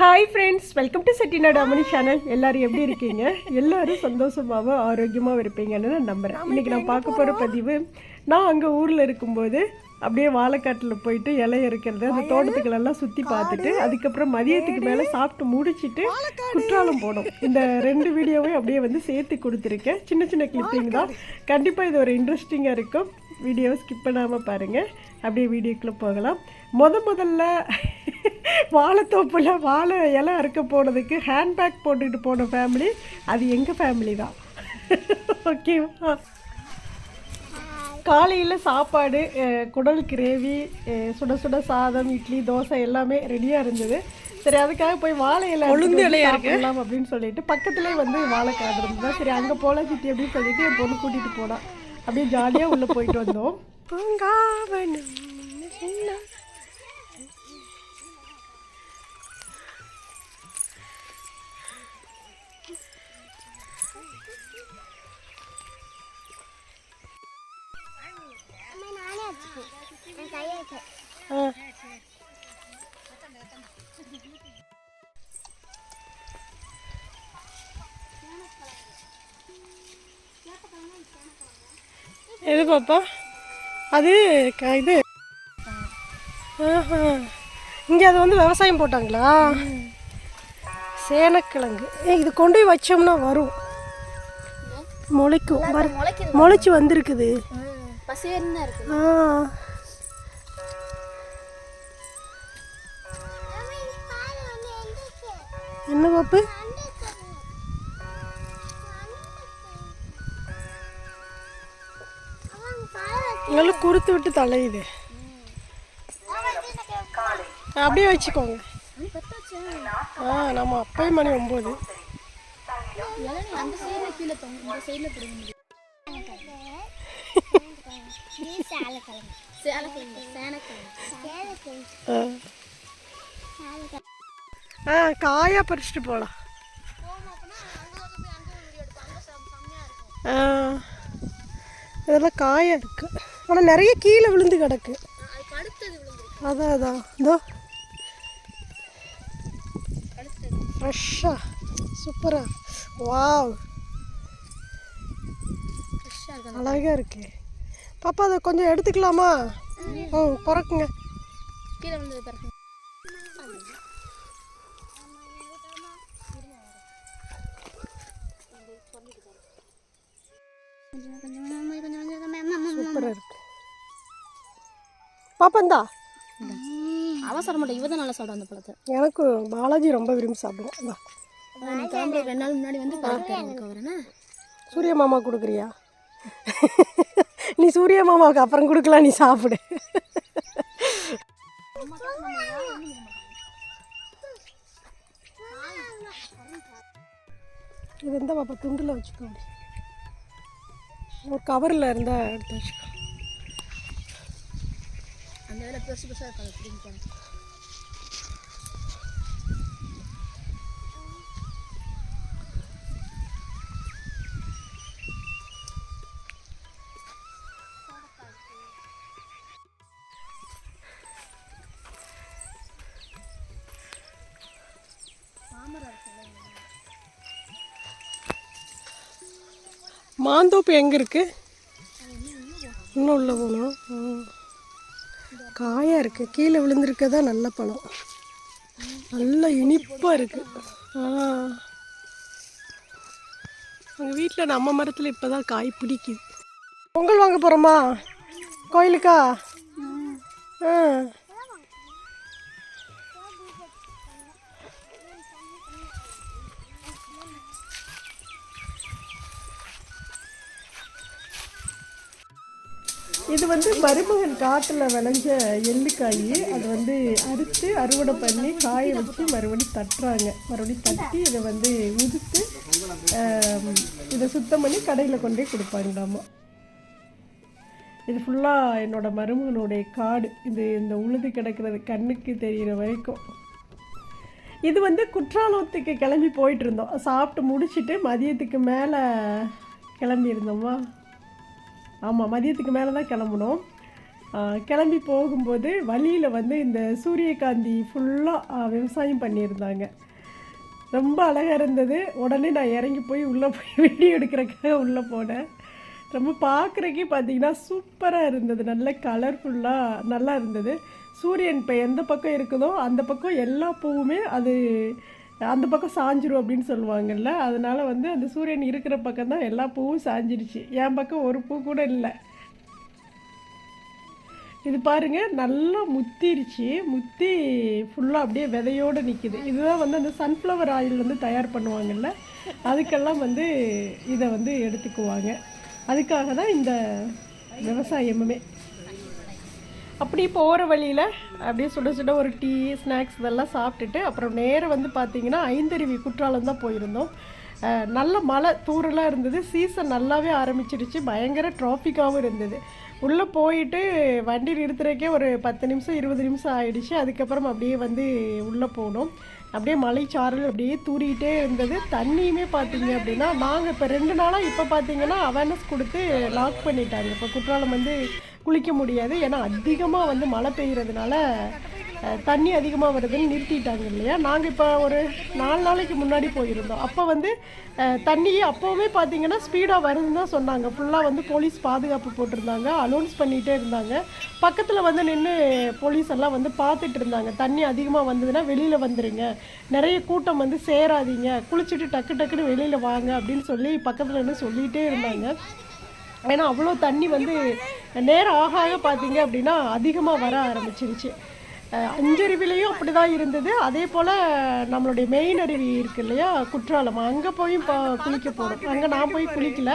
Hi friends welcome to Chettinad அமனி channel எல்லாரும் எப்படி இருக்கீங்க? எல்லாரும் சந்தோஷமாகவும் ஆரோக்கியமாகவும் இருப்பீங்கன்னு நான் நம்புகிறேன் இன்றைக்கி நான் பார்க்க போகிற பதிவு நான் அங்கே ஊரில் இருக்கும்போது அப்படியே வாழைக்காட்டில் போயிட்டு இலை இருக்கிறது அந்த தோட்டத்துக்களெல்லாம் சுற்றி பார்த்துட்டு அதுக்கப்புறம் மதியத்துக்கு மேலே சாப்பிட்டு முடிச்சிட்டு குற்றாலம் போனோம். இந்த ரெண்டு வீடியோவையும் அப்படியே வந்து சேர்த்து கொடுத்துருக்கேன். சின்ன சின்ன கிளிப்பிங் தான். கண்டிப்பாக இது ஒரு இன்ட்ரெஸ்டிங்காக இருக்கும். வீடியோவை ஸ்கிப் பண்ணாமல் பாருங்கள் அப்படியே வீடியோக்குள்ளே போகலாம். முத முதல்ல வாழைத்தோப்பில் வாழை இலை அறுக்க போனதுக்கு ஹேண்ட்பேக் போட்டுக்கிட்டு போன ஃபேமிலி அது எங்கள் ஃபேமிலி தான். ஓகேவா காலையில் சாப்பாடு குடல் கிரேவி சுட சுட சாதம் இட்லி தோசை எல்லாமே ரெடியாக இருந்தது. சரி அதுக்காக போய் வாழை இலை உளுந்து இலையா இருக்கலாம் அப்படின்னு சொல்லிட்டு பக்கத்துலேயே வந்து வாழைக்காடு இருந்தது. சரி அங்கே போகலாம் சித்தி அப்படின்னு சொல்லிட்டு என் பொண்ணு கூட்டிகிட்டு போனா. அப்படியே ஜாலியாக உள்ளே போயிட்டு வந்தோம். பூங்காவனம் எது பாப்பா? அது இது. ஆஹா. இங்கே அது வந்து விவசாயம் போட்டாங்களா? சேனக்கிழங்கு. இது கொண்டு போய் வச்சோம்னா வரும். முளைக்கும். முளைச்சி வந்திருக்குது. ஆ. என்ன பாப்பு? நல்லா குறுத்து விட்டு தலையுது. அப்படியே வச்சுக்கோங்க. ஆ நம்ம அப்பயே மணி ஒம்பது. முடியும் சேலக்கிழங்கு. சேலக்கிழங்கு. சேனக்கிழங்கு ஆ காயாக பறிச்சுட்டு போகலாம் இதெல்லாம் காயாக இருக்கு. ஆனால் நிறைய கீழே விழுந்து கிடக்கு. அதான் அதான். இதோ. ஃப்ரெஷ்ஷாக சூப்பராக வாவ் அழகாக இருக்கு. பாப்பா அதை கொஞ்சம் எடுத்துக்கலாமா? ம். பிறக்குங்க. கீழே விழுந்தது பிறகு சூப்பராக இருக்கு. பாப்பா இந்தா. அவசரம் மாட்டேன் இவ தான் நல்லா சாப்பிடும் அந்த பழத்தை. எனக்கு பாலாஜி ரொம்ப விரும்பி சாப்பிடுவோம் கிளம்புற ரெண்டு நாள் முன்னாடி வந்து வரேன்னா சூரிய மாமா கொடுக்குறியா? நீ சூரிய மாமாவுக்கு அப்புறம் கொடுக்கலாம் நீ சாப்பிடு. இது எந்த பாப்பா? துண்டில் வச்சுக்கோ. ஒரு கவரில் இருந்தால் எடுத்து வச்சுக்கோ அந்த வேலை பெருசு பெருசாக இருக்காது மாந்தோப்பு எங்கே இருக்கு? இன்னும் உள்ள போகணும்? ம். காயாக இருக்கு. கீழே விழுந்திருக்கதா நல்ல பழம். நல்லா இனிப்பாக இருக்கு. எங்கள் வீட்டில் நம்ம மரத்தில் இப்போ தான் காய் பிடிக்குது. பொங்கல் வாங்க போகிறோமா கோயிலுக்கா? ஆ. இது வந்து மருமகன் காட்டில் விளைஞ்ச எள்ளுக்காய். அது வந்து அறுத்து அறுவடை பண்ணி காய வச்சு மறுபடியும் தட்டுறாங்க. மறுபடியும் தட்டி இதை வந்து உதுத்து இதை சுத்தம் பண்ணி கடையில் கொண்டு போய் கொடுப்பாங்களாமா. இது ஃபுல்லாக என்னோட மருமகனுடைய காடு. இது இந்த உழுது கிடக்கிறது கண்ணுக்கு தெரிகிற வரைக்கும். இது வந்து குற்றாலத்துக்கு கிளம்பி போயிட்டு இருந்தோம். சாப்பிட்டு முடிச்சிட்டு மதியத்துக்கு மேலே கிளம்பி இருந்தோமா. ஆமாம் மதியத்துக்கு மேலே தான் கிளம்புனோம் கிளம்பி போகும்போது வழியில் வந்து இந்த சூரியகாந்தி ஃபுல்லாக விவசாயம் பண்ணியிருந்தாங்க. ரொம்ப அழகாக இருந்தது. உடனே நான் இறங்கி போய் உள்ளே போய் வீடியோ எடுக்கிறக்காக உள்ளே போனேன். ரொம்ப பார்க்குறக்கே பார்த்தீங்கன்னா சூப்பராக இருந்தது. நல்ல கலர்ஃபுல்லாக நல்லா இருந்தது. சூரியன் இப்போ எந்த பக்கம் இருக்குதோ அந்த பக்கம் எல்லா பூவுமே அது அந்த பக்கம் சாஞ்சிரும் அப்படின்னு சொல்லுவாங்கல்ல அதனால் வந்து அந்த சூரியன் இருக்கிற பக்கம் தான் எல்லா பூவும் சாஞ்சிருச்சு. என் பக்கம் ஒரு பூ கூட இல்லை. இது பாருங்கள் நல்லா முத்திருச்சு. முத்தி ஃபுல்லாக அப்படியே விதையோடு நிற்கிது இதுதான் வந்து அந்த சன்ஃப்ளவர் ஆயில் வந்து தயார் பண்ணுவாங்கல்ல அதுக்கெல்லாம் வந்து இதை வந்து எடுத்துக்குவாங்க. அதுக்காக தான் இந்த விவசாயமுமே. அப்படி போகிற வழியில் அப்படியே சுட சுட ஒரு டீ ஸ்நாக்ஸ் இதெல்லாம் சாப்பிட்டுட்டு அப்புறம் நேரம் வந்து பார்த்தீங்கன்னா ஐந்தருவி குற்றாலம் தான் போயிருந்தோம். நல்ல மழை தூரலாக இருந்தது. சீசன் நல்லாவே ஆரம்பிச்சிருச்சு. பயங்கர டிராஃபிக்காகவும் இருந்தது. உள்ளே போயிட்டு வண்டி நிறுத்துறக்கே ஒரு பத்து நிமிஷம் இருபது நிமிஷம் ஆயிடுச்சு. அதுக்கப்புறம் அப்படியே வந்து உள்ளே போனோம். அப்படியே மலைச்சாரல் அப்படியே தூறிக்கிட்டே இருந்தது. தண்ணியுமே பார்த்தீங்க அப்படின்னா நாங்கள் இப்போ ரெண்டு நாளாக இப்போ பார்த்தீங்கன்னா அவேர்னஸ் கொடுத்து லாக் பண்ணிட்டாங்க. இப்போ குற்றாலம் வந்து குளிக்க முடியாது. ஏன்னா அதிகமாக வந்து மழை பெய்யறதுனால தண்ணி அதிகமாக வருதுன்னு நிறுத்திட்டாங்க இல்லையா? நாங்கள் இப்போ ஒரு நாலு நாளைக்கு முன்னாடி போயிருந்தோம். அப்போ வந்து அஹ், தண்ணி அப்போவுமே பார்த்தீங்கன்னா ஸ்பீடாக வருதுன்னு தான் சொன்னாங்க. ஃபுல்லாக வந்து போலீஸ் பாதுகாப்பு போட்டிருந்தாங்க. அலௌன்ஸ் பண்ணிகிட்டே இருந்தாங்க. பக்கத்தில் வந்து நின்று போலீஸ் எல்லாம் வந்து பார்த்துட்டு இருந்தாங்க. தண்ணி அதிகமாக வந்ததுன்னா வெளியில் வந்துடுங்க நிறைய கூட்டம் வந்து சேராதீங்க. குளிச்சுட்டு டக்கு டக்குன்னு வெளியில் வாங்க அப்படின்னு சொல்லி பக்கத்தில் நின்று சொல்லிகிட்டே இருந்தாங்க. ஏன்னா அவ்வளோ தண்ணி வந்து நேரம் ஆக ஆக பார்த்தீங்க அப்படின்னா அதிகமாக வர ஆரம்பிச்சிருச்சு. அஹ் அஞ்சருவிலையும் அப்படி தான் இருந்தது. அதே போல் நம்மளுடைய மெயின் அருவி இருக்கு இல்லையா? குற்றாலம். அங்கே போய் பா குளிக்க போகிறோம் அங்கே நான் போய் குளிக்கல.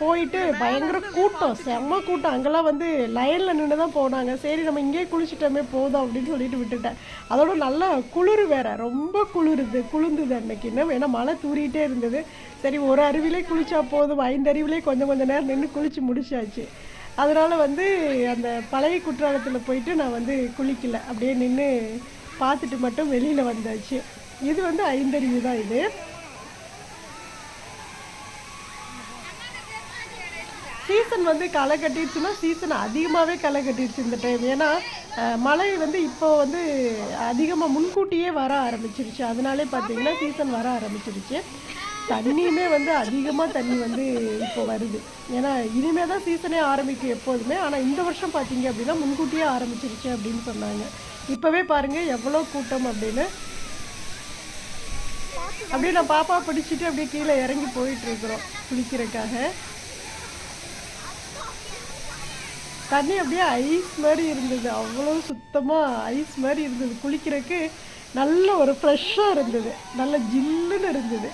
போயிட்டு பயங்கர கூட்டம் செம்ம கூட்டம். அங்கெல்லாம் வந்து லைனில் நின்று தான் போனாங்க. சரி நம்ம இங்கேயே குளிச்சிட்டோமே போதும் அப்படின்னு சொல்லிட்டு விட்டுட்டேன். அதோட நல்ல குளிர் வேற ரொம்ப குளிருது குளிர்ந்தது அன்னைக்கு. இன்னும் ஏன்னா மழை தூரிகிட்டே இருந்தது. சரி ஒரு அருவிலே குளிச்சா போதும். ஐந்து அருவிலே கொஞ்சம் கொஞ்சம் நேரம் நின்று குளிச்சு முடிச்சாச்சு. அதனால் வந்து அந்த பழைய குற்றாலத்தில் போயிட்டு நான் வந்து குளிக்கல. அப்படியே நின்று பார்த்துட்டு மட்டும் வெளியில் வந்தாச்சு. இது வந்து ஐந்தருவி தான் இது. சீசன் வந்து களை கட்டிடுச்சுன்னா சீசன் அதிகமாகவே களை கட்டிடுச்சு இந்த டைம் ஏன்னா மழை வந்து இப்போ வந்து அதிகமாக முன்கூட்டியே வர ஆரம்பிச்சிருச்சு. அதனாலே பார்த்தீங்கன்னா சீசன் வர ஆரம்பிச்சிருச்சு. தண்ணியுமே வந்து அதிகமாக தண்ணி வந்து இப்போ வருது. ஏன்னா இனிமே தான் சீசனே ஆரம்பிக்கும் எப்போதுமே. ஆனால் இந்த வருஷம் பார்த்தீங்க அப்படின்னா முன்கூட்டியே ஆரம்பிச்சிருச்சு அப்படின்னு சொன்னாங்க. இப்போவே பாருங்கள் எவ்வளோ கூட்டம் அப்படின்னு. அப்படியே நான் பாப்பா பிடிச்சிட்டு அப்படியே கீழே இறங்கி போயிட்டு இருக்கிறோம் தண்ணி அப்படியே ஐஸ் மாதிரி இருந்தது. அவ்வளோ சுத்தமாக ஐஸ் மாதிரி இருந்தது. குளிக்கிறதுக்கு நல்ல ஒரு ஃப்ரெஷ்ஷாக இருந்தது. நல்ல ஜில்லுன்னு இருந்தது.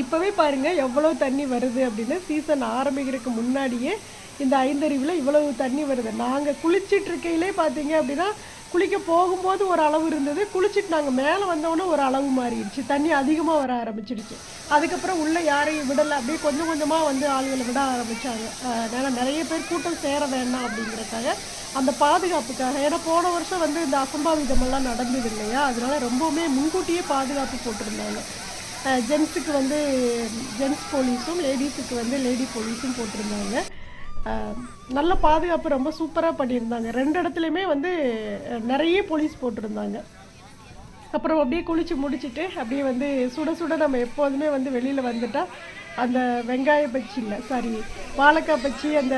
இப்போவே பாருங்க எவ்வளோ தண்ணி வருது அப்படின்னு சீசன் ஆரம்பிக்கிறதுக்கு முன்னாடியே இந்த ஐந்தருவியில் இவ்வளவு தண்ணி வருது. நாங்கள் குளிச்சிட்ருக்கையிலே பார்த்தீங்க அப்படின்னா குளிக்க போகும்போது ஒரு அளவு இருந்தது. குளிச்சுட்டு நாங்கள் மேலே வந்தோடனே ஒரு அளவு மாறிடுச்சு. தண்ணி அதிகமாக வர ஆரம்பிச்சிடுச்சு. அதுக்கப்புறம் உள்ளே யாரையும் விடலை. அப்படியே கொஞ்சம் கொஞ்சமாக வந்து ஆளுகளை விட ஆரம்பித்தாங்க ஏன்னா நிறைய பேர் கூட்டம் சேர வேண்டாம் அப்படிங்கிறதுக்காக அந்த பாதுகாப்புக்காக. ஏன்னா போன வருஷம் வந்து இந்த அசம்பாவிதமெல்லாம் நடந்தது இல்லையா? அதனால ரொம்பவுமே முன்கூட்டியே பாதுகாப்பு போட்டிருந்தாங்க. ஜென்ஸுக்கு வந்து ஜென்ஸ் போலீஸும் லேடிஸுக்கு வந்து லேடி போலீஸும் போட்டிருந்தாங்க. நல்ல பாதுகாப்பு ரொம்ப சூப்பராக பண்ணியிருந்தாங்க. ரெண்டு இடத்துலையுமே வந்து நிறைய போலீஸ் போட்டிருந்தாங்க. அப்புறம் அப்படியே குளிச்சு முடிச்சுட்டு அப்படியே வந்து சுட சுட நம்ம எப்போதுமே வந்து வெளியில் வந்துட்டால் அந்த வெங்காய பஜ்ஜி இல்லை சாரி வாழைக்காய் பஜ்ஜி அந்த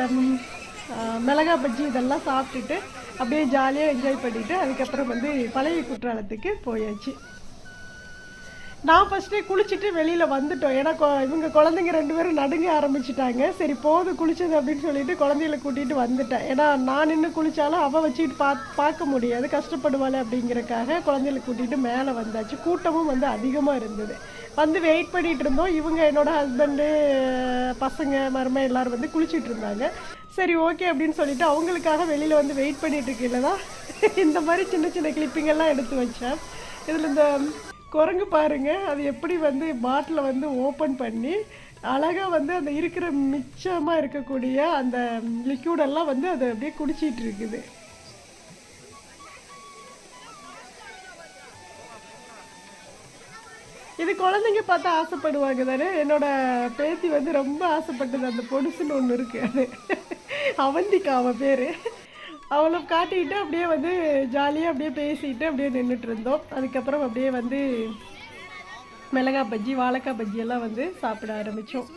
மிளகா பஜ்ஜி இதெல்லாம் சாப்பிட்டுட்டு அப்படியே ஜாலியாக என்ஜாய் பண்ணிவிட்டு அதுக்கப்புறம் வந்து பழைய குற்றாலத்துக்கு போயாச்சு. நான் ஃபஸ்ட்டே குளிச்சுட்டு வெளியில் வந்துட்டோம். ஏன்னா இவங்க குழந்தைங்க ரெண்டு பேரும் நடுங்க ஆரம்பிச்சிட்டாங்க. சரி போது குளிச்சது அப்படின்னு சொல்லிட்டு குழந்தைகளை கூட்டிகிட்டு வந்துட்டேன். ஏன்னா நான் நின்று குளிச்சாலும் அவள் வச்சுக்கிட்டு பா பார்க்க முடியாது. கஷ்டப்படுவாளே அப்படிங்கிறக்காக குழந்தைகளை கூட்டிகிட்டு மேலே வந்தாச்சு. கூட்டமும் வந்து அதிகமாக இருந்தது. வந்து வெயிட் பண்ணிகிட்டு இருந்தோம். இவங்க என்னோட ஹஸ்பண்டு பசங்க மருமை எல்லோரும் வந்து குளிச்சிட்டு இருந்தாங்க. சரி ஓகே அப்படின்னு சொல்லிட்டு அவங்களுக்காக வெளியில் வந்து வெயிட் பண்ணிகிட்டு இருக்கையில தான் இந்த மாதிரி சின்ன சின்ன கிளிப்பிங்கெல்லாம் எடுத்து வச்சேன். இதில் இந்த குரங்கு பாருங்க. அது எப்படி வந்து பாட்டிலை வந்து ஓப்பன் பண்ணி அழகாக வந்து அந்த இருக்கிற மிச்சமாக இருக்கக்கூடிய அந்த லிக்யூடெல்லாம் வந்து அதை அப்படியே குடிச்சிட்டு இருக்குது. இது குழந்தைங்க பார்த்தா ஆசைப்படுவாங்க தானே? என்னோட பேத்தி வந்து ரொம்ப ஆசைப்பட்டது அந்த பொடுசுன்னு ஒன்று இருக்கு. அது அவந்திக்கா அவன் பேர். அவளை காட்டிக்கிட்டு அப்படியே வந்து ஜாலியாக அப்படியே பேசிக்கிட்டு அப்படியே நின்றுட்டு இருந்தோம். அதுக்கப்புறம் அப்படியே வந்து மிளகாய் பஜ்ஜி வாழைக்காய் பஜ்ஜி எல்லாம் வந்து சாப்பிட ஆரம்பித்தோம்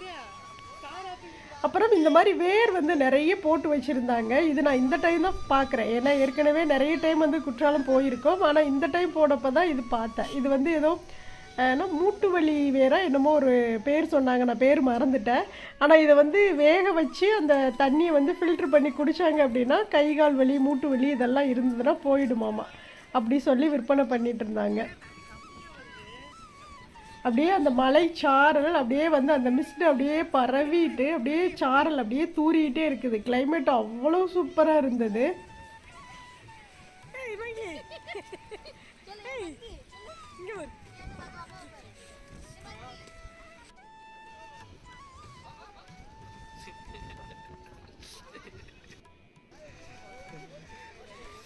அப்புறம் இந்த மாதிரி வேர் வந்து நிறைய போட்டு வச்சுருந்தாங்க. இது நான் இந்த டைம் தான் பார்க்குறேன். ஏன்னா ஏற்கனவே நிறைய டைம் வந்து குற்றாலம் போயிருக்கோம். ஆனால் இந்த டைம் போனப்போ தான் இது பார்த்தேன். இது வந்து ஏதோ ஏன்னா மூட்டு வலி வேற என்னமோ ஒரு பேர் சொன்னாங்க. நான் பேர் மறந்துட்டேன். ஆனால் இதை வந்து வேக வச்சு அந்த தண்ணியை வந்து ஃபில்ட்ரு பண்ணி குடித்தாங்க அப்படின்னா கை கால் வலி மூட்டு வலி இதெல்லாம் இருந்ததுன்னா போயிடுமாமா. அப்படி சொல்லி விற்பனை பண்ணிட்டு இருந்தாங்க. அப்படியே அந்த மலை சாரல் அப்படியே வந்து அந்த மிஸ்ட் அப்படியே பரவிட்டு அப்படியே சாரல் அப்படியே தூறிக்கிட்டே இருக்குது. கிளைமேட் அவ்வளோ சூப்பராக இருந்தது.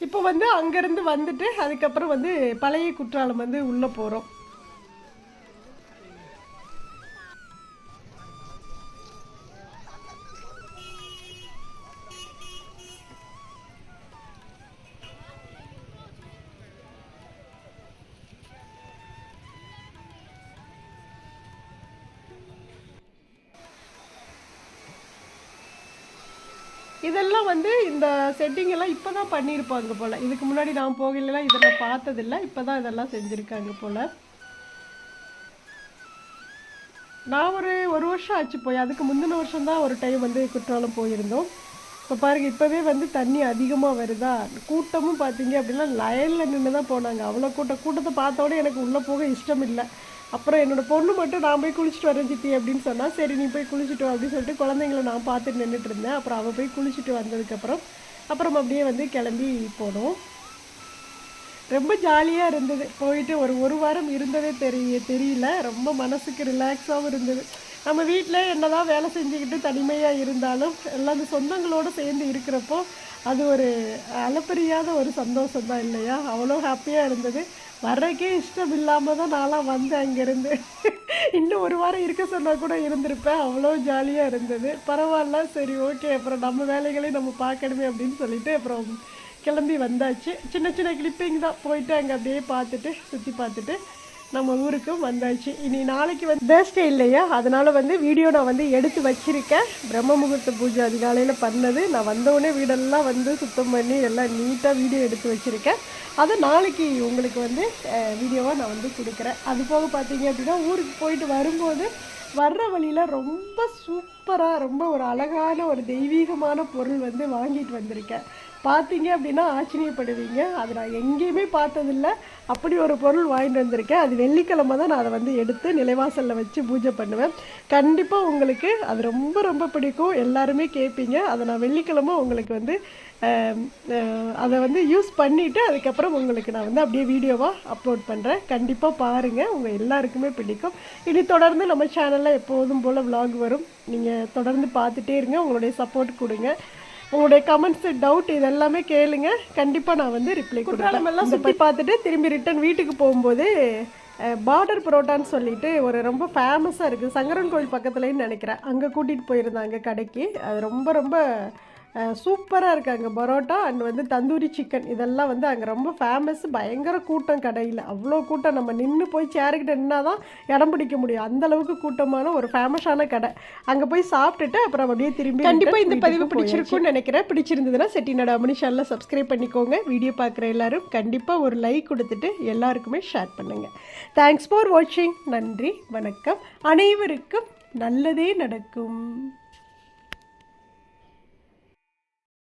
இப்போ வந்து அங்கேருந்து வந்துட்டு அதுக்கப்புறம் வந்து பழைய குற்றாலம் வந்து உள்ளே போகிறோம். இதெல்லாம் வந்து இந்த செட்டிங் எல்லாம் இப்போ தான் பண்ணியிருப்பாங்க போல். இதுக்கு முன்னாடி நான் போகலாம் இதெல்லாம் பார்த்ததில்ல. இப்போ தான் இதெல்லாம் செஞ்சுருக்காங்க போல். நான் ஒரு ஒரு வருஷம் ஆச்சு போய். அதுக்கு முந்தின வருஷம் தான் ஒரு டைம் வந்து குற்றாலம் போயிருந்தோம். இப்போ பாருங்க இப்போவே வந்து தண்ணி அதிகமாக வருதா? கூட்டமும் பார்த்தீங்க அப்படின்னா லைனில் நின்று தான் போனாங்க. அவ்வளோ கூட்டம். கூட்டத்தை பார்த்தோட எனக்கு உள்ளே போக இஷ்டம் இல்லை அப்புறம் என்னோட பொண்ணு மட்டும் நான் போய் குளிச்சுட்டு வரேன் சித்தி அப்படின்னு சொன்னா சரி நீ போய் குளிச்சுட்டு வா அப்படின்னு சொல்லிட்டு குழந்தைங்கள நான் பார்த்துட்டு நின்றுட்டு இருந்தேன். அப்புறம் அவள் போய் குளிச்சுட்டு வந்ததுக்கப்புறம் அப்புறம் அப்படியே வந்து கிளம்பி போனோம். ரொம்ப ஜாலியாக இருந்தது. போயிட்டு ஒரு ஒரு வாரம் இருந்ததே தெரிய தெரியல. ரொம்ப மனசுக்கு ரிலாக்ஸாகவும் இருந்தது. நம்ம வீட்டில் என்னதான் வேலை செஞ்சுக்கிட்டு தனிமையாக இருந்தாலும் எல்லாம் அந்த சொந்தங்களோடு சேர்ந்து இருக்கிறப்போ அது ஒரு அளப்பரியாத ஒரு சந்தோஷம் தான் இல்லையா? அவ்வளோ ஹாப்பியாக இருந்தது. வர்றதுக்கே இஷ்டம் இல்லாமல் தான் நான்லாம் வந்தேன் அங்கேருந்து. இன்னும் ஒரு வாரம் இருக்க சொன்னால் கூட இருந்திருப்பேன். அவ்வளோ ஜாலியாக இருந்தது. பரவாயில்ல. சரி ஓகே. அப்புறம் நம்ம வேலைகளையும் நம்ம பார்க்கணுமே அப்படின்னு சொல்லிட்டு அப்புறம் கிளம்பி வந்தாச்சு. சின்ன சின்ன கிளிப்பிங் தான் போயிட்டு அங்கே அப்படியே பார்த்துட்டு சுற்றி பார்த்துட்டு நம்ம ஊருக்கும் வந்தாச்சு. இனி நாளைக்கு வந்து தேர்ஸ்டே இல்லையா? அதனால் வந்து வீடியோ நான் வந்து எடுத்து வச்சிருக்கேன். பிரம்ம முகூர்த்த பூஜை அதிகாலையில் பண்ணது. நான் வந்தவுடனே வீடெல்லாம் வந்து சுத்தம் பண்ணி எல்லாம் நீட்டாக வீடியோ எடுத்து வச்சுருக்கேன். அதை நாளைக்கு உங்களுக்கு வந்து வீடியோவாக நான் வந்து கொடுக்குறேன். அது போக பார்த்தீங்க அப்படின்னா ஊருக்கு போயிட்டு வரும்போது வர்ற வழியில் ரொம்ப சூப்பராக ரொம்ப ஒரு அழகான ஒரு தெய்வீகமான பொருள் வந்து வாங்கிட்டு வந்திருக்கேன். பார்த்தீங்க அப்படின்னா ஆச்சரியப்படுவீங்க. அது நான் எங்கேயுமே பார்த்ததில்ல. அப்படி ஒரு பொருள் வாங்கிட்டு வந்திருக்கேன். அது வெள்ளிக்கிழமை தான் நான் அதை வந்து எடுத்து நிலைவாசலில் வச்சு பூஜை பண்ணுவேன். கண்டிப்பாக உங்களுக்கு அது ரொம்ப ரொம்ப பிடிக்கும். எல்லாருமே கேட்பீங்க. அதை நான் வெள்ளிக்கிழமை உங்களுக்கு வந்து அதை வந்து யூஸ் பண்ணிவிட்டு அதுக்கப்புறம் உங்களுக்கு நான் வந்து அப்படியே வீடியோவாக அப்லோட் பண்ணுறேன் கண்டிப்பாக பாருங்கள் உங்கள் எல்லாருக்குமே பிடிக்கும். இனி தொடர்ந்து நம்ம சேனலில் எப்போதும் போல் விலாக் வரும். நீங்கள் தொடர்ந்து பார்த்துட்டே இருங்க. உங்களுடைய சப்போர்ட் கொடுங்க. உங்களுடைய கமெண்ட்ஸ் டவுட் இதெல்லாமே கேளுங்க. கண்டிப்பாக நான் வந்து ரிப்ளை கொடுக்குறேன் எல்லாம் சுற்றி பார்த்துட்டு திரும்பி ரிட்டர்ன் வீட்டுக்கு போகும்போது பார்டர் பரோட்டான்னு சொல்லிட்டு ஒரு ரொம்ப ஃபேமஸாக இருக்குது சங்கரன் கோயில் பக்கத்துலேன்னு நினைக்கிறேன். அங்கே கூட்டிகிட்டு போயிருந்தாங்க கடைக்கு. அது ரொம்ப ரொம்ப சூப்பராக இருக்குது அங்கே பரோட்டா அண்ட் வந்து தந்தூரி சிக்கன் இதெல்லாம் வந்து அங்கே ரொம்ப ஃபேமஸ் பயங்கர கூட்டம் கடையில். அவ்வளோ கூட்டம். நம்ம நின்று போய் சேருக்கிட்ட நின்னா தான் இடம் பிடிக்க முடியும். அந்த அளவுக்கு கூட்டமான ஒரு ஃபேமஸான கடை. அங்கே போய் சாப்பிட்டுட்டு அப்புறம் அப்படியே திரும்பி கண்டிப்பாக இந்த பதிவு பிடிச்சிருக்கும்னு நினைக்கிறேன். பிடிச்சிருந்ததுன்னா செட்டிநாடு அமனி சேனலை சப்ஸ்கிரைப் பண்ணிக்கோங்க. வீடியோ பார்க்குற எல்லாரும் கண்டிப்பாக ஒரு லைக் கொடுத்துட்டு எல்லாருக்குமே ஷேர் பண்ணுங்கள் தேங்க்ஸ் ஃபார் வாட்சிங் நன்றி வணக்கம். அனைவருக்கும் நல்லதே நடக்கும்.